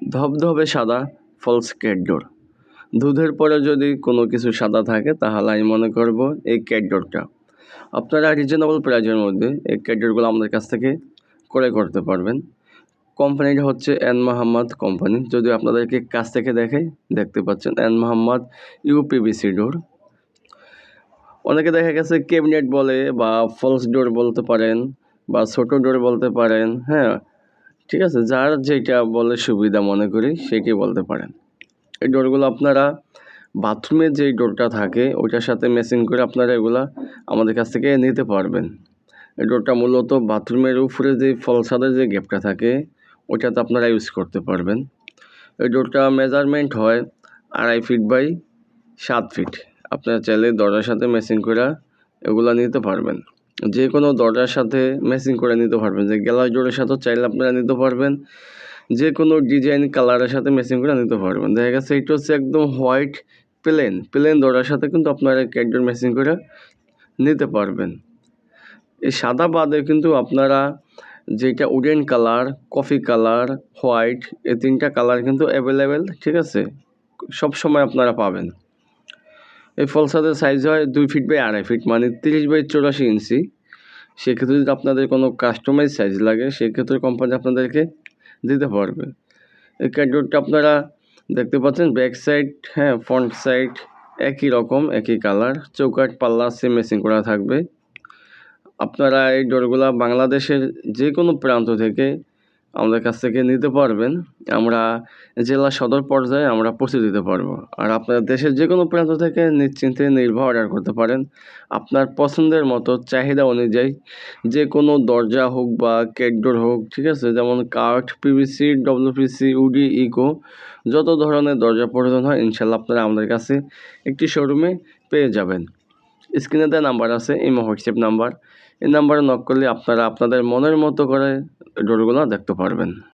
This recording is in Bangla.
ধবধবে সাদা ফলস ক্যাট ডোর দুধের পরে যদি কোনো কিছু সাদা থাকে, তাহলে আমি মনে করব এই ক্যাট ডোরটা আপনারা রিজনেবল প্রাইজের মধ্যে এই ক্যাট ডোরগুলো আমাদের কাছ থেকে ক্রয় করতে পারবেন। কোম্পানিটা হচ্ছে এন মোহাম্মদ কোম্পানি যদি আপনাদেরকে কাছ থেকে দেখে, দেখতে পাচ্ছেন এন মোহাম্মদ ইউপিবিসি ডোর অনেকে দেখা গেছে ক্যাবিনেট বলে বা ফলস ডোর বলতে পারেন বা ছোটো ডোর বলতে পারেন হ্যাঁ ঠিক আছে, যার যেটা বলে সুবিধা মনে করি সেটি বলতে পারেন। এই ডোরগুলো আপনারা বাথরুমে যেই ডোরটা থাকে ওইটার সাথে ম্যাচিং করে আপনারা এগুলা আমাদের কাছ থেকে নিতে পারবেন। এই ডোরটা মূলত বাথরুমের উপরে যে ফলসাদের যে গ্যাপটা থাকে ওইটাতে আপনারা ইউজ করতে পারবেন। এই ডোরটা মেজারমেন্ট হয় আড়াই ফিট বাই সাত ফিট। আপনারা চাইলে দরজার সাথে ম্যাচিং করে এগুলো নিতে পারবেন। যে কোনো দরজার সাথে ম্যাচিং করে নিতে পারবেন। যে গ্যালাস ডোরের সাথেও চাইলে আপনারা নিতে পারবেন। যে কোনো ডিজাইন কালারের সাথে ম্যাচিং করে নিতে পারবেন। দেখা গেছে এটা হচ্ছে একদম হোয়াইট প্লেন প্লেন দরজার সাথে কিন্তু আপনারা ক্যাডডোর ম্যাচিং করে নিতে পারবেন। এই সাদা বাদে কিন্তু আপনারা যেটা wooden colour coffee colour white এই তিনটা কালার কিন্তু অ্যাভেলেবেল ঠিক আছে? সব সময় আপনারা পাবেন। এই ফলসাদের সাইজ হয় দুই ফিট বাই আড়াই ফিট মানে তিরিশ বাই চৌরাশি ইঞ্চি সেক্ষেত্রে যদি আপনাদের কোনো কাস্টমাইজ সাইজ লাগে, সেক্ষেত্রে কোম্পানি আপনাদেরকে দিতে পারবে। এই ক্যাডবোর্ডটা আপনারা দেখতে পাচ্ছেন ব্যাক সাইড হ্যাঁ ফ্রন্ট সাইড একই রকম, একই কালার চৌকাট পাল্লা সেম মেসিং করা থাকবে। আপনারা এই ডোরগুলা বাংলাদেশের যে কোনো প্রান্ত থেকে আমাদের কাছ থেকে নিতে পারবেন। আমরা জেলা সদর পর্যায়ে আমরা পৌঁছে দিতে পারব। আর আপনার দেশের যে কোনো প্রান্ত থেকে নিশ্চিন্তে নির্ভর অর্ডার করতে পারেন। আপনার পছন্দের মতো চাহিদা অনুযায়ী যে কোনো দরজা হোক বা কেকডোর হোক, ঠিক আছে? যেমন কাঠ পিভিসি, ডব্লিউপিসি, উডি ইকো যত ধরনের দরজা প্রয়োজন হয়, ইনশাল্লাহ আপনারা আমাদের কাছে একটি শোরুমে পেয়ে যাবেন। স্ক্রিনে দেওয়া নাম্বার আছে, ইমো, হোয়াটসঅ্যাপ নাম্বার। এই নাম্বারে নক করলে আপনারা আপনাদের মনের মতো করে ডোরগুলো দেখতে পারবেন।